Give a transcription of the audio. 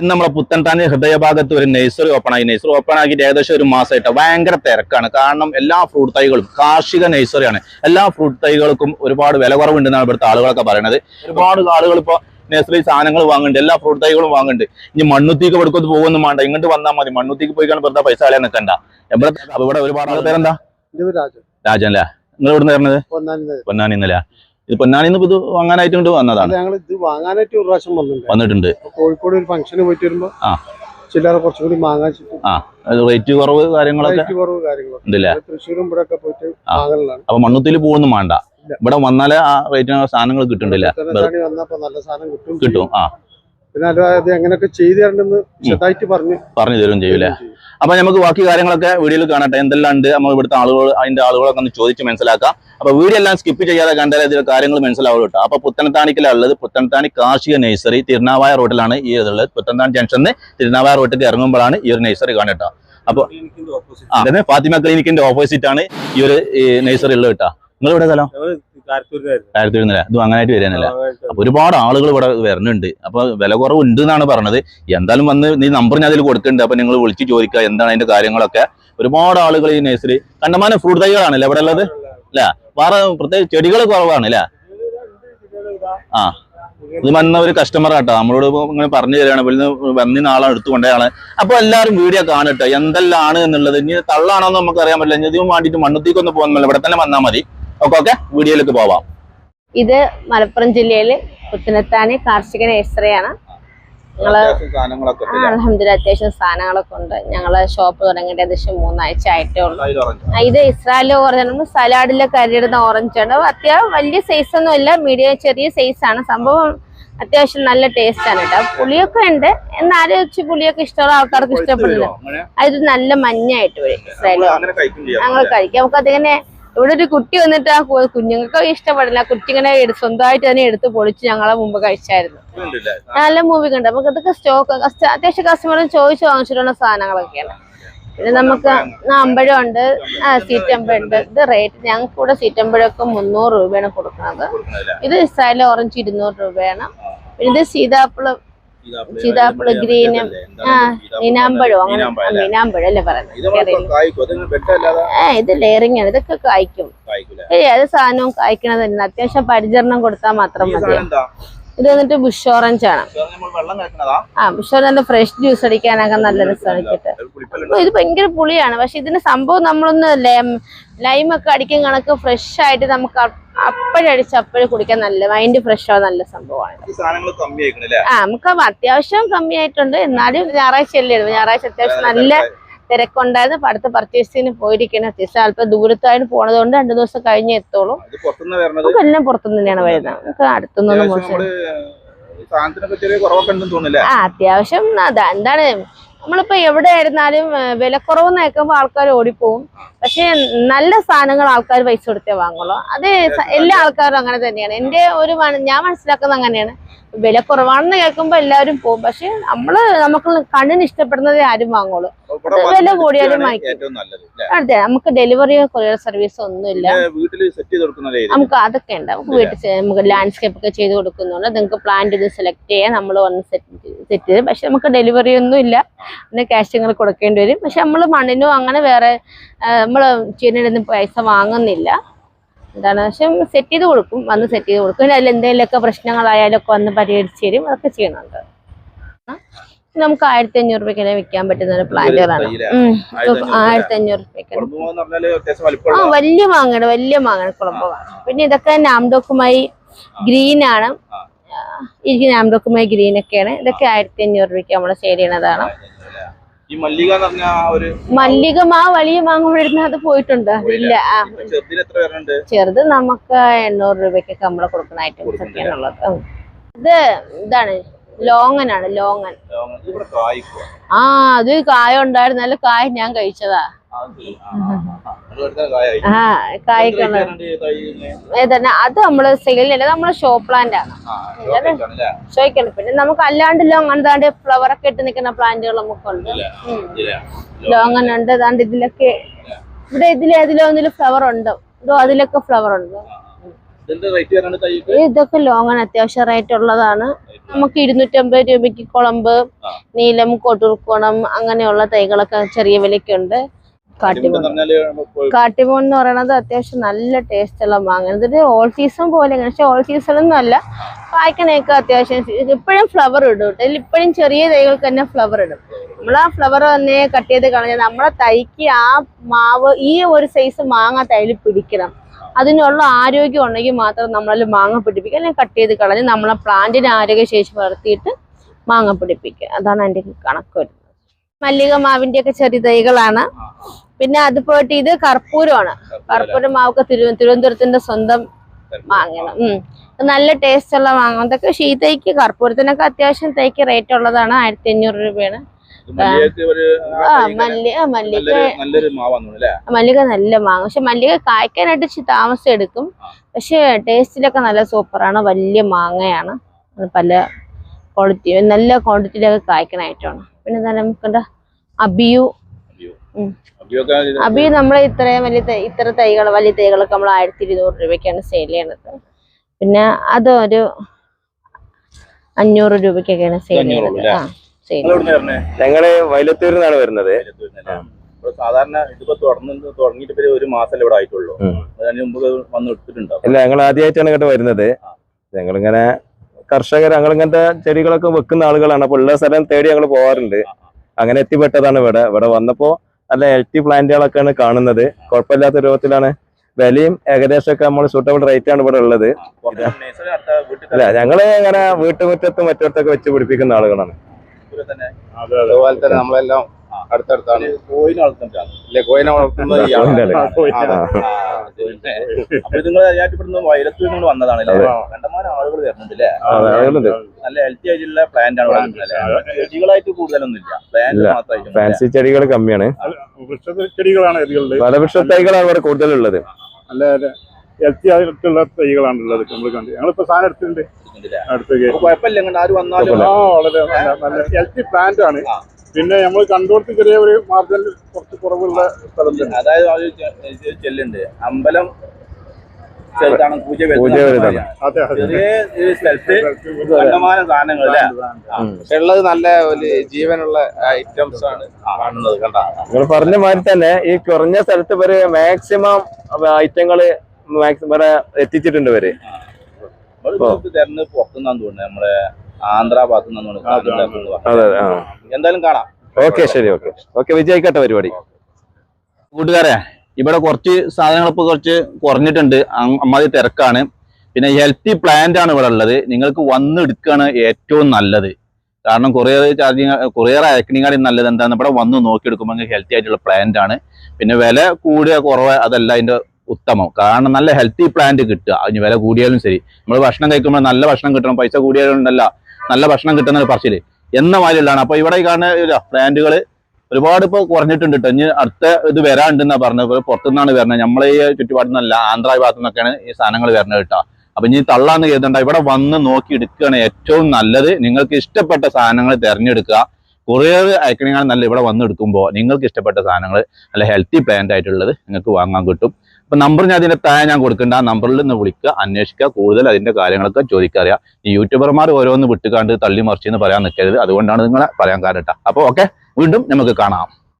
ഇന്ന് നമ്മളെ പുത്തൻതാനി ഹൃദയഭാഗത്ത് ഒരു നഴ്സറി ഓപ്പൺ ആയി. നഴ്സറി ഓപ്പൺ ആക്കിയിട്ട് ഏകദേശം ഒരു മാസമായിട്ട് ഭയങ്കര തിരക്കാണ്. കാരണം എല്ലാ ഫ്രൂട്ട് തൈകളും കാർഷിക നഴ്സറിയാണ് എല്ലാ ഫ്രൂട്ട് തൈകൾക്കും ഒരുപാട് വില കുറവുണ്ടെന്നാണ് ഇവിടുത്തെ ആളുകളൊക്കെ പറയുന്നത് ഒരുപാട് ആളുകൾ ഇപ്പോൾ നഴ്സറി സാധനങ്ങൾ വാങ്ങുന്നുണ്ട്. എല്ലാ ഫ്രൂട്ട് തൈകളും വാങ്ങുന്നുണ്ട്. ഇനി മണ്ണുത്തിക്ക് കൊടുക്കത്ത് പോകുന്നു വേണ്ട ഇങ്ങോട്ട് വന്നാൽ മതി. മണ്ണുത്തിക്ക് പോയി കാണാൻ വെറുതെ പൈസ കളയാൻ നിൽക്കണ്ട. ഇവിടെ അപ്പൊ ഇവിടെ ഒരുപാട് ആൾ പേരെന്താ? രാജൻ രാജൻ. അല്ലേ നിങ്ങൾ ഇവിടുന്ന് വരുന്നത്? പൊന്നാനിന്നല്ലേ? ഇത് പൊന്നാനിന്ന് ഇത് വാങ്ങാനായിട്ട് കൊണ്ട് വന്നതാണ്. ഞങ്ങൾ ഇത് വാങ്ങാനായിട്ട് ഒരു പ്രാവശ്യം വന്നിട്ടുണ്ട്. വന്നിട്ടുണ്ട്. കോഴിക്കോട് ഒരു ഫംഗ്ഷന് പോയിട്ട് വരുമ്പോ ആ. ചില്ലറ കുറച്ചും കൂടി വാങ്ങാൻ ആ റേറ്റ് കുറവ് കാര്യങ്ങളൊക്കെ? കുറവ് കാര്യങ്ങളൊക്കെ. തൃശ്ശൂരും ഇവിടെ ഒക്കെ പോയിട്ട്. വാങ്ങലാണ് അപ്പൊ മണ്ണുത്തിൽ പോകുന്നു വേണ്ട. ഇവിടെ വന്നാലേ ആ റേറ്റിന് സാധനങ്ങൾ കിട്ടുന്നില്ല. നല്ല സാധനം കിട്ടും കിട്ടും ആ. പിന്നെ അല്ലാതെ എങ്ങനെയൊക്കെ ചെയ്തു തരണ്ടെന്ന് ചെറുതായിട്ട് പറഞ്ഞു പറഞ്ഞു തരും ചെയ്യൂലേ? ചെയ്യും. അപ്പൊ നമുക്ക് ബാക്കി കാര്യങ്ങളൊക്കെ വീഡിയോയിൽ കാണട്ടെ. എന്തെല്ലാം ഉണ്ട്? നമ്മൾ ഇവിടുത്തെ ആളുകൾ അതിന്റെ ആളുകളൊക്കെ ഒന്ന് ചോദിച്ച് മനസ്സിലാക്കാം. അപ്പൊ വീഡിയോ എല്ലാം സ്കിപ്പ് ചെയ്യാതെ കണ്ടാൽ ഇതിലെ കാര്യങ്ങൾ മനസ്സിലാവുള്ളൂ കേട്ടോ. അപ്പൊ പുത്തനത്താണിക്കലുള്ളത് പുത്തനത്താണി കാർഷിക നഴ്സറി തിരുനാവായ റോഡിലാണ് ഈ ഇതുള്ളത്. പുത്തനത്താണി ജംഗ്ഷനിൽ തിരുനാവായ റോഡിലേക്ക് ഇറങ്ങുമ്പോഴാണ് ഈ ഒരു നഴ്സറി കാണട്ടോ അപ്പൊ ആ, അതെ ഫാത്തിമ ക്ലിനിക്കിന്റെ ഓപ്പോസിറ്റ് ആണ് ഈ ഒരു നഴ്സറി ഉള്ളത് കേട്ടോ. നിങ്ങൾ ഇവിടെ സ്ഥലം? കാര്യത്തിൽ വരുന്നില്ല ഇത് അങ്ങനായിട്ട് വരാനല്ല അപ്പൊ ഒരുപാട് ആളുകൾ ഇവിടെ വരുന്നുണ്ട്. അപ്പൊ വില കുറവ് ഉണ്ട് എന്നാണ് പറഞ്ഞത്. എന്തായാലും വന്ന് നീ നമ്പർ ഞാൻ അതിൽ കൊടുക്കുന്നുണ്ട് അപ്പൊ നിങ്ങൾ വിളിച്ച് ചോദിക്കുക എന്താണ് അതിന്റെ കാര്യങ്ങളൊക്കെ. ഒരുപാട് ആളുകൾ ഈ നഴ്സറി കണ്ടമാനം ഫ്രൂട്ട് തൈകളാണല്ലേ ഇവിടെ ഉള്ളത്? അല്ല? വേറെ പ്രത്യേകിച്ച് ചെടികൾ കുറവാണ് അല്ലേ ആ. ഇത് വന്ന ഒരു കസ്റ്റമർ ആട്ടോ. നമ്മളോട് ഇങ്ങനെ പറഞ്ഞു തരികയാണ്. ഇവിടുന്ന് വന്നിന് ആളാണ് എടുത്തു കൊണ്ടയാണ് അപ്പൊ എല്ലാവരും വീഡിയോ കാണട്ടെ. എന്തെല്ലാം ആണ് എന്നുള്ളത്? ഇനി തള്ളാണോ എന്ന് നമുക്ക് അറിയാൻ പറ്റില്ല. ഇനി ഇതിനും വേണ്ടിയിട്ട് മണ്ണുത്തേക്കൊന്നും പോകുന്നില്ല ഇവിടെ തന്നെ വന്നാൽ മതി. ഓക്കെ ഓക്കെ വീഡിയോയിലേക്ക് പോവാം. ഇത് മലപ്പുറം ജില്ലയിൽ പുത്തനത്താനി കാർഷിക നഴ്സറിയാണ്. ഞങ്ങൾ അലഹമ്മദില്ല അത്യാവശ്യം സാധനങ്ങളൊക്കെ ഉണ്ട്. ഞങ്ങൾ ഷോപ്പ് തുടങ്ങിയിട്ട് ഏകദേശം മൂന്നാഴ്ച ആയിട്ടേ ഉള്ളൂ. ഇത് ഇസ്രായേൽ ഓറഞ്ച് സലാഡിലെ കരിയിടുന്ന ഓറഞ്ച് ആണ്. അത്യാവശ്യം വലിയ സൈസ് ഒന്നും ഇല്ല. മീഡിയം ചെറിയ സൈസ് ആണ്. സംഭവം അത്യാവശ്യം നല്ല ടേസ്റ്റ് ആണ് കേട്ടോ. പുളിയൊക്കെ ഉണ്ട്. എന്നാലും വെച്ച് പുളിയൊക്കെ ഇഷ്ടമുള്ള ആൾക്കാർക്ക് ഇഷ്ടപ്പെടുന്നു അത് നല്ല മഞ്ഞായിട്ട് വരും ഇസ്രായേൽ ഞങ്ങൾ കഴിക്കാം നമുക്ക് അതിങ്ങനെ ഇവിടെ ഒരു കുട്ടി വന്നിട്ട് ആ കുഞ്ഞുങ്ങൾക്ക് ഇഷ്ടപ്പെടില്ല. കുട്ടി ഇങ്ങനെ സ്വന്തമായിട്ട് തന്നെ എടുത്ത് പൊളിച്ച് ഞങ്ങളെ മുമ്പ് കഴിച്ചായിരുന്നു. നല്ല മൂവി കണ്ട്. നമുക്ക് ഇതൊക്കെ സ്റ്റോക്ക് അത്യാവശ്യം കസ്റ്റമർ ചോദിച്ചു വാങ്ങിച്ചിട്ടുള്ള സാധനങ്ങളൊക്കെയാണ്. പിന്നെ നമുക്ക് അമ്പഴം ഉണ്ട്. ആ സീറ്റമ്പഴം ഉണ്ട്. ഇത് റേറ്റ് ഞങ്ങൾക്ക് ഇവിടെ സീറ്റമ്പഴമൊക്കെ മുന്നൂറ് രൂപയാണ് കൊടുക്കുന്നത്. ഇത് ഇസ്രായേൽ ഓറഞ്ച് ഇരുന്നൂറ് രൂപയാണ്. പിന്നെ ഇത് സീതാപ്പിൾ സീതാപ്പിൾ ഗ്രീൻ ആ മീനാമ്പഴം. അങ്ങനെ ആ, മീനാമ്പഴം അല്ലേ പറയുന്നത്? ആ ഇത് ലെയറിംഗ് ആണ് ഇതൊക്കെ കായ്ക്കും. ഏത് സാധനവും കായ്ക്കണതന്നെ അത്യാവശ്യം പരിചരണം കൊടുത്താൽ മാത്രം മതി ഇത് വന്നിട്ട് ബുഷ് ഓറഞ്ച് ആണ്. ആ ബുഷ് ഓറഞ്ച് ഫ്രഷ് ജ്യൂസ് അടിക്കാനൊക്കെ നല്ല അപ്പൊ ഇത് ഭയങ്കര പുളിയാണ്. പക്ഷെ ഇതിന് സംഭവം നമ്മളൊന്ന് ഒക്കെ അടിക്കും കണക്ക് ഫ്രഷ് ആയിട്ട് നമുക്ക് അപ്പോഴടിച്ച് അപ്പോഴും കുടിക്കാൻ നല്ല മൈൻഡ് ഫ്രഷ് ആവാൻ നല്ല സംഭവമാണ്. ആ നമുക്ക് അത്യാവശ്യം കമ്മിയായിട്ടുണ്ട്. എന്നാലും ഞായറാഴ്ച അല്ലേ ഞായറാഴ്ച അത്യാവശ്യം നല്ല തിരക്കുണ്ടായിരുന്നു അപ്പൊ അടുത്ത പർച്ചേസിന് പോയിരിക്കണം അത്യാവശ്യം അല്പം ദൂരത്തായിട്ട് പോണത് കൊണ്ട് രണ്ടു ദിവസം കഴിഞ്ഞേ വരണത് നമുക്ക് എല്ലാം പുറത്തുനിന്ന് തന്നെയാണ് വരുന്നത്. നമുക്ക് അടുത്തുനിന്നൊന്നും ആ അത്യാവശ്യം അതാ എന്താണ് നമ്മളിപ്പോ എവിടെ ആയിരുന്നാലും വിലക്കുറവ് കേൾക്കുമ്പോൾ ആൾക്കാർ ഓടിപ്പോവും. പക്ഷെ നല്ല സാധനങ്ങൾ ആൾക്കാർ പൈസ കൊടുത്തേ വാങ്ങുള്ളൂ. അത് എല്ലാ ആൾക്കാരും അങ്ങനെ തന്നെയാണ്. എന്റെ ഒരു ഞാൻ മനസ്സിലാക്കുന്നത് അങ്ങനെയാണ്. വില കുറവാണെന്ന് കേൾക്കുമ്പോൾ എല്ലാവരും പോകും പക്ഷെ നമ്മൾ നമുക്ക് കണ്ണിന് ഇഷ്ടപ്പെടുന്നത് ആരും വാങ്ങുള്ളൂ. വില കൂടിയാലും വാങ്ങിക്കും. അതെ നമുക്ക് ഡെലിവറി കൊറിയർ സർവീസ് ഒന്നുമില്ല. നമുക്ക് അതൊക്കെ ഉണ്ട്. നമുക്ക് വീട്ടിൽ നമുക്ക് ലാൻഡ്സ്കേപ്പ് ഒക്കെ ചെയ്ത് കൊടുക്കുന്നുണ്ട്. നിങ്ങൾക്ക് പ്ലാന്റ് ഇത് സെലക്ട് ചെയ്യാൻ നമ്മൾ വന്ന് സെറ്റ് സെറ്റ് ചെയ്ത്. പക്ഷെ നമുക്ക് ഡെലിവറി ഒന്നും ഇല്ല. പിന്നെ ക്യാഷ് നിങ്ങൾ കൊടുക്കേണ്ടി വരും. പക്ഷെ നമ്മൾ മണ്ണിനോ അങ്ങനെ വേറെ നമ്മൾ ചെയ്യുന്നതിന് പൈസ വാങ്ങുന്നില്ല. എന്താണ്? പക്ഷെ സെറ്റ് ചെയ്ത് കൊടുക്കും. വന്ന് സെറ്റ് ചെയ്ത് കൊടുക്കും. പിന്നെ അതിൽ എന്തെങ്കിലുമൊക്കെ പ്രശ്നങ്ങളായാലും ഒക്കെ വന്ന് പരിഹരിച്ച് തരും. അതൊക്കെ ചെയ്യുന്നുണ്ട്. നമുക്ക് ആയിരത്തി അഞ്ഞൂറ് രൂപയ്ക്ക് വിൽക്കാൻ പറ്റുന്ന ഒരു പ്ലാന്റുകളാണ്? ഉം. ആയിരത്തി അഞ്ഞൂറ് രൂപയ്ക്ക് ആ വലിയ മാങ്ങയാണ്. വലിയ മാങ്ങയാണ് കുളമ്പമാണ് പിന്നെ ഇതൊക്കെ നാംഡോക്കുമായി ഗ്രീൻ ആണ്. ഇരിക്കുന്ന നാംഡോക്കുമായി ഗ്രീൻ ഒക്കെയാണ് ഇതൊക്കെ ആയിരത്തി അഞ്ഞൂറ് രൂപയ്ക്ക് നമ്മൾ സെയിൽ ചെയ്യണതാണ് ഈ മല്ലിക എന്ന് പറഞ്ഞ ഒരു മല്ലിക മാ വലിയ മാങ്ങ വിടുന്ന അത് പോയിട്ടുണ്ട്. ഇല്ല ചെറുത് നമുക്ക് എണ്ണൂറ് രൂപയ്ക്കൊക്കെ നമ്മൾ കൊടുക്കുന്ന ഐറ്റംസ് ഒക്കെയാണുള്ളത് ഇത് ഇതാണ് ലോങ്ങനാണ് ലോങ്ങൻ. ആ അത് കായ ഉണ്ടായിരുന്നു. നല്ല കായ ഞാൻ കഴിച്ചതാ. ആ കായ്ക്കുള്ള അത് നമ്മൾ സെയിലല്ല നമ്മൾ ഷോ പ്ലാന്റ് ആണ്. ചോദിക്കണം പിന്നെ നമുക്ക് അല്ലാണ്ട് ലോങ് എന്താണ്ട് ഫ്ലവർ ഒക്കെ ഇട്ട് നിക്കുന്ന പ്ലാന്റുകൾ നമുക്കുണ്ട് ലോങ്ങൻ ഉണ്ട്. അതാണ്ട് ഇതിലൊക്കെ ഇവിടെ ഇതിൽ ഏതിലോ ഒന്നിൽ ഫ്ലവർ ഉണ്ട്. ഇതോ അതിലൊക്കെ ഫ്ലവർ ഉണ്ട്. ഇതൊക്കെ ലോങ്ങൻ അത്യാവശ്യം റേറ്റ് ഉള്ളതാണ്. നമുക്ക് ഇരുന്നൂറ്റമ്പത് രൂപയ്ക്ക് കുളമ്പ്. നീലം കൊടുക്കോണം അങ്ങനെയുള്ള തൈകളൊക്കെ ചെറിയ വിലയ്ക്കുണ്ട് കാട്ടിമോൺ കാട്ടിമോൺ എന്ന് പറയുന്നത് അത്യാവശ്യം നല്ല ടേസ്റ്റ് ഉള്ള മാങ്ങ എന്നിട്ട് ഓൾ സീസൺ പോലെ പക്ഷെ ഓൾ സീസൺ ഒന്നും അല്ല. കായ്ക്കണയൊക്കെ അത്യാവശ്യം ഇപ്പോഴും ഫ്ലവർ ഇടും കേട്ടോ. ഇതിൽ ഇപ്പോഴും ചെറിയ തൈകൾക്ക് തന്നെ ഫ്ലവർ ഇടും. നമ്മൾ ആ ഫ്ലവർ തന്നെ കട്ട് ചെയ്ത് കളഞ്ഞാൽ നമ്മളെ തൈക്ക് ആ മാവ് ഈ ഒരു സൈസ് മാങ്ങ തൈയിൽ പിടിക്കണം. അതിനുള്ള ആരോഗ്യം ഉണ്ടെങ്കിൽ മാത്രം നമ്മളതിൽ മാങ്ങ പിടിപ്പിക്കുക. അല്ലെങ്കിൽ കട്ട് ചെയ്ത് കളഞ്ഞ് നമ്മളെ പ്ലാന്റിന് ആരോഗ്യശേഷി വളർത്തിയിട്ട് മാങ്ങ പിടിപ്പിക്കുക. അതാണ് എന്റെ കണക്ക് വരുന്നത്. മല്ലിക മാവിന്റെയൊക്കെ ചെറിയ തൈകളാണ്. പിന്നെ അത് പോയിട്ട് ഇത് കർപ്പൂരമാണ്. കർപ്പൂരം. മാവൊക്കെ തിരു തിരുവനന്തപുരത്തിന്റെ സ്വന്തം മാങ്ങണം ഉം. നല്ല ടേസ്റ്റ് ഉള്ള മാങ്ങ. അതൊക്കെ പക്ഷേ ഈ തൈക്ക് കർപ്പൂരത്തിനൊക്കെ അത്യാവശ്യം തൈക്ക് റേറ്റ് ഉള്ളതാണ്. ആയിരത്തി അഞ്ഞൂറ് രൂപയാണ് ആ മല്ലി ആ മല്ലിക മല്ലിക നല്ല മാങ്ങ. പക്ഷെ മല്ലിക കായ്ക്കാനായിട്ട് ഇച്ചിരി താമസം എടുക്കും. പക്ഷെ ടേസ്റ്റിലൊക്കെ നല്ല സൂപ്പറാണ്. വലിയ മാങ്ങയാണ്. പല ക്വാളിറ്റി നല്ല ക്വാണ്ടിറ്റിയിലൊക്കെ കായ്ക്കാനായിട്ടാണ് പിന്നെ എന്താ നമുക്കുണ്ട് അബിയു. ഉം. അബി നമ്മൾ ഇത്രയും വലിയ ഇത്ര തൈകൾ വലിയ തൈകളൊക്കെ നമ്മൾ ആയിരത്തി ഇരുന്നൂറ് രൂപയ്ക്കാണ് സെയിൽ ചെയ്യണത്. പിന്നെ അതൊരു ഒരു അഞ്ഞൂറ് രൂപയ്ക്കൊക്കെയാണ് സെയിൽ ചെയ്യുന്നത്? ആ സെയിൽ ഞങ്ങൾ വൈലത്തൂരിൽ നിന്നാണ് വരുന്നത്. സാധാരണ ഇതിപ്പോ തുടർന്ന് തുടങ്ങിയിട്ട് ഒരു മാസം ഇവിടെ ആയിട്ടുള്ളൂ. ഉം. അതിന് മുമ്പ് വന്ന് എടുത്തിട്ടുണ്ടാവും അല്ല ഞങ്ങൾ ആദ്യമായിട്ടാണ് കേട്ടോ വരുന്നത്. ഞങ്ങളിങ്ങനെ കർഷകർ ഞങ്ങളിങ്ങനത്തെ ചെടികളൊക്കെ വെക്കുന്ന ആളുകളാണ്. അപ്പൊ ഉള്ള സ്ഥലം തേടി ഞങ്ങൾ പോവാറുണ്ട്. അങ്ങനെ എത്തിപ്പെട്ടതാണ് ഇവിടെ. ഇവിടെ വന്നപ്പോ നല്ല ഹെൽത്തി പ്ലാന്റുകളൊക്കെയാണ് കാണുന്നത്. കുഴപ്പമില്ലാത്ത രൂപത്തിലാണ്. വിലയും ഏകദേശം ഒക്കെ നമ്മൾ സൂട്ടബിൾ റേറ്റ് ആണ് ഇവിടെ ഉള്ളത്. അല്ല ഞങ്ങൾ ഇങ്ങനെ വീട്ടുമുറ്റത്തും മറ്റൊക്കെ വെച്ച് പിടിപ്പിക്കുന്ന ആളുകളാണ്. അതുപോലെ തന്നെ നമ്മളെല്ലാം അടുത്തടുത്താണ്. കോയിന് വളർത്തുന്നതാണ് ഇല്ലേ കോയിനെ വളർത്തുന്നത്. അപ്പൊ നിങ്ങൾ വയലത്ത് നിങ്ങൾ വന്നതാണ് കണ്ടമാനം ആളുകൾ വരുന്നുണ്ട് അല്ലേ? നല്ല ഹെൽത്തി ആയിട്ടുള്ള പ്ലാന്റ് ആണ് ചെടികളായിട്ട് കൂടുതലൊന്നും ഇല്ല. പ്ലാന്റ്. മാത്രമായിട്ട് ഫാൻസി ചെടികൾ കമ്മിയാണ്. ചെടികളാണ് ഫലവൃക്ഷ തൈകളാണ് ഇവിടെ കൂടുതലുള്ളത്. നല്ല ഹെൽത്തി ആയിട്ടുള്ള തൈകളാണ് ഉള്ളത് നമ്മൾ കണ്ട്. ഞങ്ങളിപ്പോ സാധനം എടുത്തിട്ടുണ്ട്. അടുത്തേക്ക്. കുഴപ്പമില്ല ആര് വന്നാലും ആ വളരെ നല്ല നല്ല ഹെൽത്തി പ്ലാന്റ് ആണ്. പിന്നെ നമ്മൾ കണ്ടോടത്ത് ചെറിയ ഒരു മാർജിൻ കുറച്ച് കുറവുള്ള സ്ഥലം തന്നെ അതായത് അത് ചെല്ലുണ്ട്. അമ്പലം സ്ഥലത്താണ് പൂജ ചെറിയ സ്ഥലത്ത് കണ്ടമാനം സാധനങ്ങൾ ഉള്ളത് നല്ല ഒരു ജീവനുള്ള ഐറ്റംസ് ആണ് കാണുന്നത് കണ്ട? നിങ്ങൾ പറഞ്ഞ മാതിരി തന്നെ ഈ കുറഞ്ഞ സ്ഥലത്ത് ഇവർ മാക്സിമം ഐറ്റങ്ങൾ മാക്സിമം വരെ എത്തിച്ചിട്ടുണ്ട് ഇവർ. തിരഞ്ഞെടുപ്പ് പുറത്തുനിന്നാന്ന് തോന്നുന്നത്. നമ്മുടെ ആന്ധ്ര ഭാഗത്തു നിന്നാണ് എന്തായാലും കാണാം. ഓക്കെ ശരി ഓക്കെ. ഓക്കെ വിജയിക്കട്ടെ പരിപാടി. കൂട്ടുകാരെ ഇവിടെ കുറച്ച് സാധനങ്ങൾ ഇപ്പോൾ കുറച്ച് കുറഞ്ഞിട്ടുണ്ട്. അമ്മാതി തിരക്കാണ്. പിന്നെ ഹെൽത്തി പ്ലാന്റ് ആണ് ഇവിടെ ഉള്ളത്. നിങ്ങൾക്ക് വന്ന് എടുക്കുകയാണ് ഏറ്റവും നല്ലത്. കാരണം കൊറിയർ ചാർജിങ് കൊറിയർ അയക്കണിങ്ങാടി നല്ലത് എന്താണ് ഇവിടെ വന്ന് നോക്കിയെടുക്കുമ്പോൾ ഹെൽത്തി ആയിട്ടുള്ള പ്ലാന്റ് ആണ്. പിന്നെ വില കൂടിയ കുറവ് അതല്ല അതിന്റെ ഉത്തമം. കാരണം നല്ല ഹെൽത്തി പ്ലാന്റ് കിട്ടുക. അതിന് വില കൂടിയാലും ശരി. നമ്മൾ ഭക്ഷണം കഴിക്കുമ്പോൾ നല്ല ഭക്ഷണം കിട്ടണം. പൈസ കൂടിയാലും ഉണ്ടല്ല. നല്ല ഭക്ഷണം കിട്ടുന്ന ഒരു പറച്ചിൽ. എന്ന മാതിരിയുള്ളതാണ്. അപ്പൊ ഇവിടെ ഈ കാണുന്ന ബ്രാൻഡുകൾ ഒരുപാട് ഇപ്പോൾ കുറഞ്ഞിട്ടുണ്ട് കേട്ടോ ഇനി അടുത്ത ഇത് വരാണ്ടെന്നാ പറഞ്ഞത്. ഇപ്പൊ പുറത്തുനിന്നാണ് വരുന്നത്. നമ്മളെ ഈ ചുറ്റുപാടിൽ നിന്നല്ല ആന്ധ്ര ഭാഗത്തു നിന്നൊക്കെയാണ് ഈ സാധനങ്ങൾ വരുന്നത് കേട്ടോ അപ്പൊ ഇനി തള്ളാന്ന് കരുതണ്ട. ഇവിടെ വന്ന് നോക്കി എടുക്കുകയാണ് ഏറ്റവും നല്ലത്. നിങ്ങൾക്ക് ഇഷ്ടപ്പെട്ട സാധനങ്ങൾ തിരഞ്ഞെടുക്കുക. കൊറിയർ അയക്കണേക്കാൾ നല്ല ഇവിടെ വന്ന് എടുക്കുമ്പോൾ നിങ്ങൾക്ക് ഇഷ്ടപ്പെട്ട സാധനങ്ങൾ നല്ല ഹെൽത്തി പ്ലാന്റ് ആയിട്ടുള്ളത് നിങ്ങൾക്ക് വാങ്ങാൻ കിട്ടും. അപ്പൊ നമ്പർ ഞാൻ അതിന്റെ താഴെ ഞാൻ കൊടുക്കേണ്ട. ആ നമ്പറിൽ നിന്ന് വിളിക്കുക അന്വേഷിക്കുക കൂടുതൽ അതിന്റെ കാര്യങ്ങളൊക്കെ ചോദിക്കറിയാം ഈ യൂട്യൂബർമാർ ഓരോന്ന് വിട്ടുകാണ്ട് തള്ളി മറിച്ചെന്ന് പറയാൻ നിൽക്കരുത്. അതുകൊണ്ടാണ് നിങ്ങളെ പറയാൻ കാരണം കേട്ടോ. അപ്പോൾ ഓക്കെ വീണ്ടും നമുക്ക് കാണാം.